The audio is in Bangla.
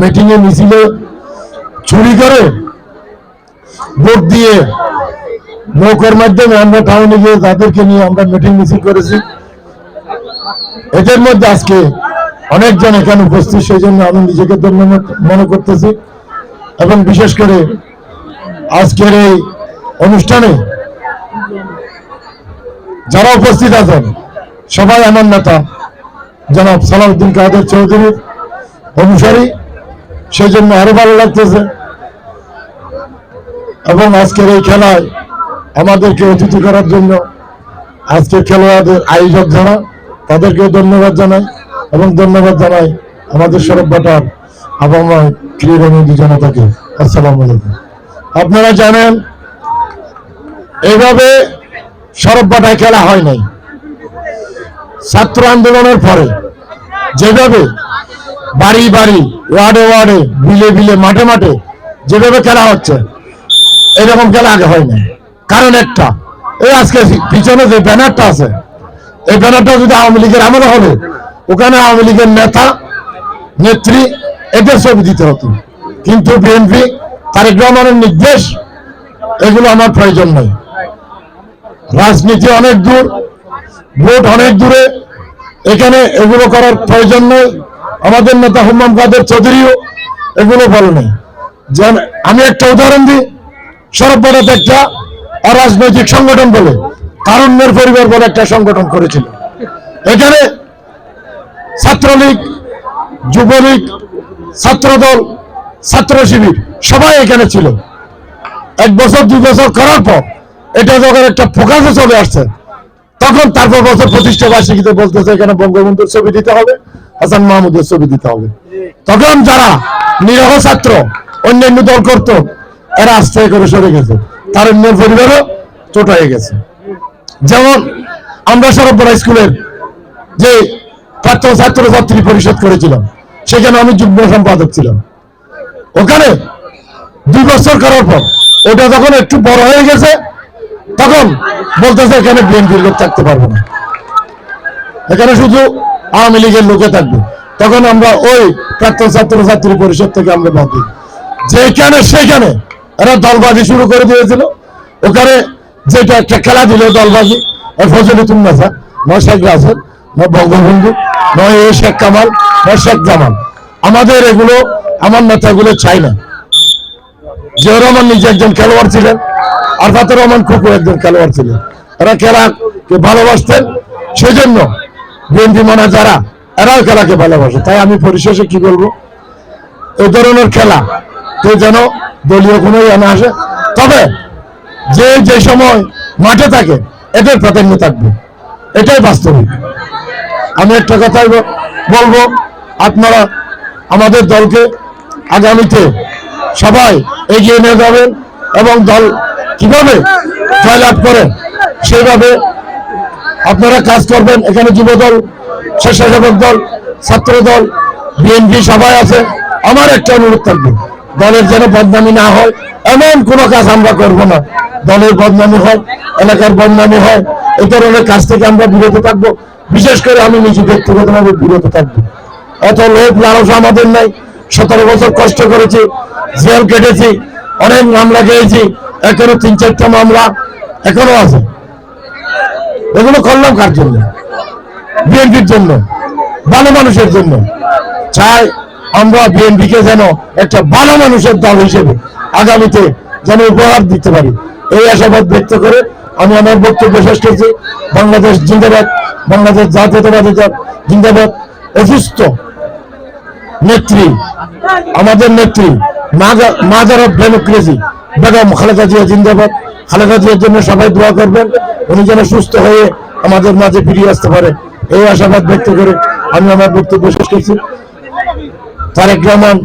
মিটিং এ মিছিলে চুরি করে ভোট দিয়ে নৌকার মাধ্যমে আমরা টাউনে গিয়ে তাদেরকে নিয়ে আমরা মিটিং মিছিল করেছি। এদের মধ্যে আজকে অনেকজন এখানে উপস্থিত সেই জন্য আমি নিজেকে ধন্যবাদ মনে করতেছি এবং বিশেষ করে আজকের এই অনুষ্ঠানে যারা উপস্থিত আছেন, সবাই আমার নেতা, জনাব সালাউদ্দিন কাদের চৌধুরীর অনুসারী। সেই জন্য আরও ভালো লাগতেছে। এবং আজকের এই খেলায় আমাদেরকে অতিথি করার জন্য আজকের খেলোয়াড়দের আয়োজক যারা তাদেরকে ধন্যবাদ জানাই এবং ধন্যবাদ জানাই আমাদের সরব বাটার আবহাওয়া ক্রীড়ামন্ত্রী জনতাকে। আসসালামু আলাইকুম। আপনারা জানেন এইভাবে সরব বাটায় খেলা হয় নাই। ছাত্র আন্দোলনের পরে যেভাবে বাড়ি বাড়ি, ওয়ার্ডে ওয়ার্ডে, বিলে বিলে, মাঠে মাঠে যেভাবে খেলা হচ্ছে, এরকম খেলা আগে হয় না কারণ একটা, এই আজকে পিছনে যে ব্যানারটা আছে, এই ব্যানারটা যদি আওয়ামী লীগের আমলে হবে, ওখানে আওয়ামী লীগের নেতা, নেত্রী, এদের ছবি দিতে হতো। কিন্তু বিএনপি তারেক রহমানের নির্দেশ, এগুলো আমার প্রয়োজন নাই। রাজনীতি অনেক দূর, ভোট অনেক দূরে, এখানে এগুলো করার প্রয়োজন নেই। আমাদের নেতা হুম্মাম কাদের চৌধুরীও এগুলো বলে নেই। আমি একটা উদাহরণ দিই, সরব বড়াতে একটা অরাজনৈতিক সংগঠন বলে কারুণ্যের পরিবার বলে একটা সংগঠন করেছিল। এখানে ছাত্রলীগ, যুবলীগ, ছাত্রদল, ছাত্র শিবির, সবাই এখানে ছিল। এক বছর, দুই বছর করার পর এটা যখন একটা ফোকাসে চলে আসছে, তখন তারপর বছর প্রতিষ্ঠা বার্ষিকীতে বলতেছে এখানে বঙ্গবন্ধুর ছবি দিতে হবে। হাসান মাহমুদের ছবি দিতে হবে। তখন যারা নিরহ ছাত্র, অন্যান্য দল করত, এরা আস্তে করে সরে গেছে। তার অন্য পরিবারও চোট হয়ে গেছে। যেমন আমরা সরবরা স্কুলের যে ছাত্র ছাত্র ছাত্রী পরিষদ করেছিলাম, সেখানে আমি যুগ্ম সম্পাদক ছিলাম। ওখানে দুই বছর করার পর ওটা যখন একটু বড় হয়ে গেছে, তখন বলতেছে এখানে বিএনপির লোক থাকতে পারব না। এখানে শুধু আওয়ামী লীগের লোকে থাকবে। তখন আমরা ওই প্রাক্তন ছাত্র ছাত্রী পরিষদ থেকে আমরা বাদ দিই। যেখানে সেখানে এরা দলবাজি শুরু করে দিয়েছিল। ওখানে যেটা একটা খেলা দিল দলবাজি। ফজলুতুন নেসা নয় শেখ রাসেল নয় বঙ্গবন্ধু নয় এ শেখ কামাল নয় শেখ জামাল। আমাদের এগুলো, আমার নেতাগুলো চাই না। জিয়া রহমান নিজে একজন খেলোয়াড় ছিলেন আর ফাতুর রহমান খুকু একজন খেলোয়াড় ছিলেন। এরা খেলাকে ভালোবাসতেন সেই জন্য বিএনপি মানে যারা, এরাও খেলাকে ভালোবাসে। তাই আমি পরিশেষে কি বলব? এই ধরনের খেলা, কেউ যেন দলীয় কোনো ইয়ে আসে। তবে যে যে সময় মাঠে থাকে এটাই প্রাধান্য থাকবে। এটাই বাস্তবিক। আমি একটা কথাই বলব, আপনারা আমাদের দলকে আগামীতে সবাই এগিয়ে নিয়ে যাবেন এবং দল কীভাবে জয়লাভ করে, সেইভাবে আপনারা কাজ করবেন। এখানে যুবদল, স্বেচ্ছাসেবক দল ছাত্র দল বিএনপি সবাই আছে। আমার একটা অনুরোধ থাকবে, দলের যেন বদনামি না হয়, এমন কোনো কাজ আমরা করব না। দলের বদনামি হয়, এলাকার বদনামি হয়, এই ধরনের কাজ থেকে আমরা বিরত থাকব। বিশেষ করে আমি নিজে ব্যক্তিগতভাবে বিরত থাকব। এত লোভ লালসা আমাদের নাই। সতেরো বছর কষ্ট করেছি, জেল কেটেছি, অনেক মামলা খেয়েছি, এখনও তিন চারটা মামলা এখনও আছে। এগুলো করলাম কার জন্য? বিএনপির জন্য, ভালো মানুষের জন্য। চাই আমরা বিএনপিকে যেন একটা ভালো মানুষের দল হিসেবে আগামীতে যেন উপহার দিতে পারি। এই আশাবাদ ব্যক্ত করে আমি আমার বক্তব্য শেষ করছি। বাংলাদেশ জিন্দাবাদ, বাংলাদেশ জাতীয়তাবাদী দল জিন্দাবাদ। অসুস্থ নেত্রী, আমাদের নেত্রী mother of democracy, Begum Khaleda Zia জিন্দাবাদ। খালেদা জিয়ার জন্য সবাই দোয়া করবেন। উনি যেন সুস্থ হয়ে আমাদের মাঝে ফিরিয়ে আসতে পারে। এই আশাবাদ ব্যক্ত করে আমি আমার বক্তব্য শেষ করছি। তারেক রহমান